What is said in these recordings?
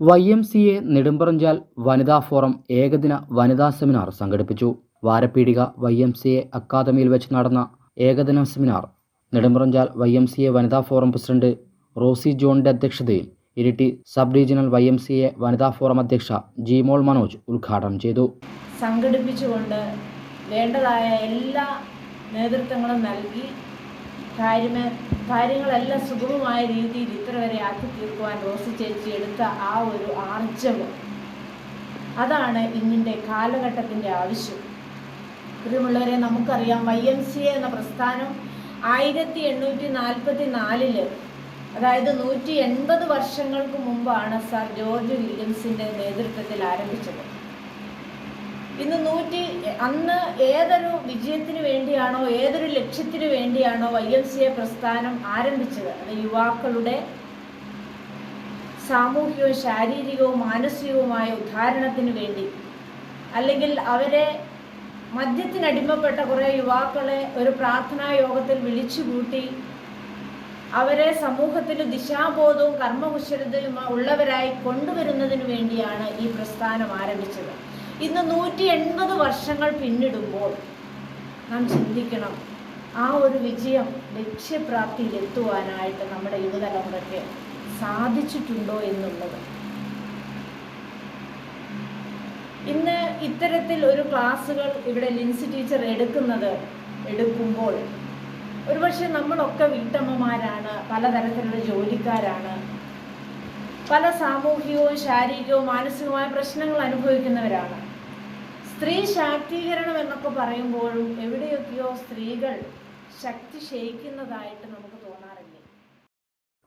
Y M C A Nedumparanchal വനിതാ forum ഏകദിന വനിതാ സെമിനാർ സംഘടിപ്പിച്ചു. Varappeedika Y M C A അക്കാദമിയിൽ വെച്ച് നടന്ന ഏകദിന seminar Nedumparanchal Y M C A വനിതാ ഫോറം പ്രസിഡന്റ് റോസി ജോണിന്റെ അധ്യക്ഷതയിൽ Iritty sub regional Y M C A വനിതാ ഫോറം അധ്യക്ഷ ജിമോൾ മനോജ് ഉദ്ഘാടനം ചെയ്തു. സംഘടിപ്പിച്ചുകൊണ്ട് വേണ്ടതായ എല്ലാ നേതൃത്വങ്ങളും നൽകി കാര്യമ കാര്യങ്ങളെല്ലാം സുഗമമായ രീതിയിൽ ഇത്ര വരെ ആക്കി തീർക്കുവാൻ റോസി ചേച്ചി എടുത്ത ആ ഒരു ആർജവം. അതാണ് ഇന്നിന്റെ കാലഘട്ടത്തിന്റെ ആവശ്യം. പ്രിയമുള്ളവരെ നമുക്കറിയാം വൈ എം സി എ എന്ന പ്രസ്ഥാനം ആയിരത്തി എണ്ണൂറ്റി നാൽപ്പത്തി നാലിൽ അതായത് നൂറ്റി എൺപത് വർഷങ്ങൾക്ക് മുമ്പാണ് സർ ജോർജ് വില്യംസിന്റെ നേതൃത്വത്തിൽ ആരംഭിച്ചത്. ഇന്ന് നൂറ്റി അന്ന് ഏതൊരു വിജയത്തിന് വേണ്ടിയാണോ ഏതൊരു ലക്ഷ്യത്തിന് വേണ്ടിയാണോ വൈ എം സി എ പ്രസ്ഥാനം ആരംഭിച്ചത്? അത് യുവാക്കളുടെ സാമൂഹികവും ശാരീരികവും മാനസികവുമായ ഉദ്ധാരണത്തിന് വേണ്ടി. അല്ലെങ്കിൽ അവരെ മദ്യത്തിനടിമപ്പെട്ട കുറേ യുവാക്കളെ ഒരു പ്രാർത്ഥനാ യോഗത്തിൽ വിളിച്ചുകൂട്ടി അവരെ സമൂഹത്തിൽ ദിശാബോധവും കർമ്മകുശലതയും ഉള്ളവരായി കൊണ്ടുവരുന്നതിന് വേണ്ടിയാണ് ഈ പ്രസ്ഥാനം ആരംഭിച്ചത്. ഇന്ന് നൂറ്റി എൺപത് വർഷങ്ങൾ പിന്നിടുമ്പോൾ നാം ചിന്തിക്കണം ആ ഒരു വിജയം ലക്ഷ്യപ്രാപ്തിയിൽ എത്തുവാനായിട്ട് നമ്മുടെ യുവതലമുറയ്ക്ക് സാധിച്ചിട്ടുണ്ടോ എന്നുള്ളത്. ഇന്ന് ഇത്തരത്തിൽ ഒരു ക്ലാസ്സുകൾ ഇവിടെ ലിൻസ് ടീച്ചർ എടുക്കുന്നത് എടുക്കുമ്പോൾ ഒരുപക്ഷെ നമ്മളൊക്കെ വീട്ടമ്മമാരാണ് പലതരത്തിലുള്ള ജോലിക്കാരാണ് പല സാമൂഹികവും ശാരീരികവും മാനസികവുമായ പ്രശ്നങ്ങൾ അനുഭവിക്കുന്നവരാണ്. സ്ത്രീ ശാക്തീകരണം എന്നൊക്കെ പറയുമ്പോഴും എവിടെയൊക്കെയോ സ്ത്രീകൾ ശക്തി ക്ഷയിക്കുന്നതായിട്ട് നമുക്ക് തോന്നാറില്ലേ?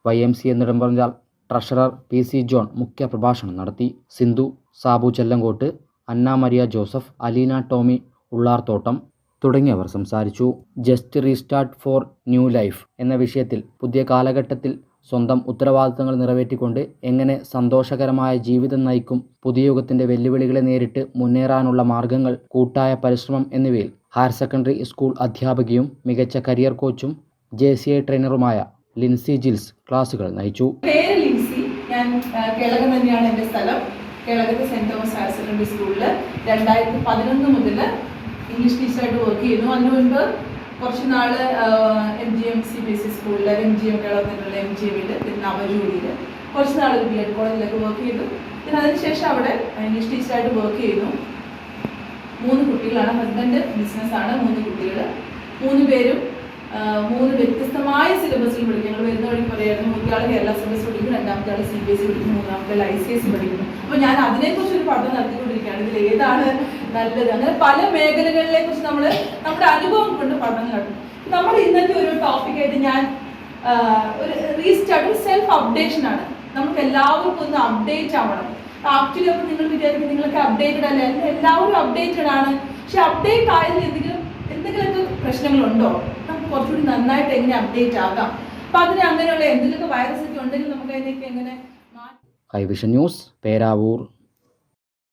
വൈ എം സി എന്നിടം പറഞ്ഞാൽ ട്രഷറർ പി സി ജോൺ മുഖ്യ പ്രഭാഷണം നടത്തി. Sindhu Sabu Chellangottu Anna Maria Joseph Aleena Tommy Ullarthottam തുടങ്ങിയവർ സംസാരിച്ചു. Just restart for new life എന്ന വിഷയത്തിൽ പുതിയ കാലഘട്ടത്തിൽ സ്വന്തം ഉത്തരവാദിത്തങ്ങൾ നിറവേറ്റിക്കൊണ്ട് എങ്ങനെ സന്തോഷകരമായ ജീവിതം നയിക്കും പുതിയ യുഗത്തിന്റെ വെല്ലുവിളികളെ നേരിട്ട് മുന്നേറാനുള്ള മാർഗങ്ങൾ കൂട്ടായ പരിശ്രമം എന്നിവയിൽ ഹയർ സെക്കൻഡറി സ്കൂൾ അധ്യാപകയും മികച്ച കരിയർ കോച്ചും ജെ സി ഐ ട്രെയിനറുമായ ലിൻസി ജിൽസ് ക്ലാസുകൾ നയിച്ചു. പേര് ലിൻസി. ഞാൻ സ്ഥലം. കേളകത്ത് സെന്റ് തോമസ് ഹയർ സെക്കൻഡറി സ്കൂളിൽ രണ്ടായിരത്തി പതിനൊന്ന് മുതൽ ഇംഗ്ലീഷ് ടീച്ചറായിട്ട് വർക്ക് ചെയ്യുന്നു. അതിനു മുൻപ് കുറച്ച് നാൾ M G M C B സ്കൂളിൽ എം ജി എം കേരളത്തിലുള്ള എം ജി എമ്മിൽ പിന്നെ നവജോലിയിൽ കുറച്ച് നാൾ ബി എഡ് കോളേജിലൊക്കെ വർക്ക് ചെയ്തു. പിന്നെ അതിനുശേഷം അവിടെ ഇംഗ്ലീഷ് ടീച്ചറായിട്ട് വർക്ക് ചെയ്തു. മൂന്ന് കുട്ടികളാണ്. ഹസ്ബൻഡ് ബിസിനസ്സാണ് മൂന്ന് കുട്ടികൾ മൂന്ന് പേരും മൂന്ന് വ്യത്യസ്തമായ സിലബസിൽ പഠിക്കും. ഞങ്ങൾ വരുന്ന വഴി പറയായിരുന്നു മൂന്നാൾ കേരള സിലബസ് പഠിക്കും രണ്ടാമത്തെ ആൾ സി ബി എസ് ഇ പഠിക്കും മൂന്നാമത്തെ ഐ സി എസ് പഠിക്കുന്നു അപ്പോൾ ഞാൻ അതിനെക്കുറിച്ച് ഒരു പഠനം നടത്തിക്കൊണ്ടിരിക്കുകയാണ്. ഇതിൽ ഏതാണ് നല്ലത്? അങ്ങനെ പല മേഖലകളിലെ കുറിച്ച് നമ്മൾ നമ്മുടെ അനുഭവം കൊണ്ട് പഠനം നടത്തും. നമ്മുടെ ഇന്നത്തെ ഒരു ടോപ്പിക്കായിട്ട് ഞാൻ ഒരു റീസ്റ്റാർട്ട് സെൽഫ് അപ്ഡേഷൻ ആണ്. നമുക്ക് എല്ലാവർക്കും ഒന്ന് അപ്ഡേറ്റ് ആവണം. ആക്ച്വലി അപ്പോൾ നിങ്ങൾ വിചാരിക്കും നിങ്ങളൊക്കെ അപ്ഡേറ്റഡ് അല്ല? എല്ലാവരും അപ്ഡേറ്റഡ് ആണ്. പക്ഷെ അപ്ഡേറ്റ് ആയതിൽ എന്തെങ്കിലും എന്തെങ്കിലുമൊക്കെ പ്രശ്നങ്ങളുണ്ടോ? നമുക്ക് കുറച്ചുകൂടി നന്നായിട്ട് എങ്ങനെ അപ്ഡേറ്റ് ആകാം. അപ്പൊ അതിന് അങ്ങനെയുള്ള എന്തെങ്കിലുമൊക്കെ വൈറസ് ഒക്കെ ഉണ്ടെങ്കിൽ നമുക്ക് അതിനൊക്കെ എങ്ങനെ ഐ വിഷൻ ന്യൂസ് പേരാവൂർ.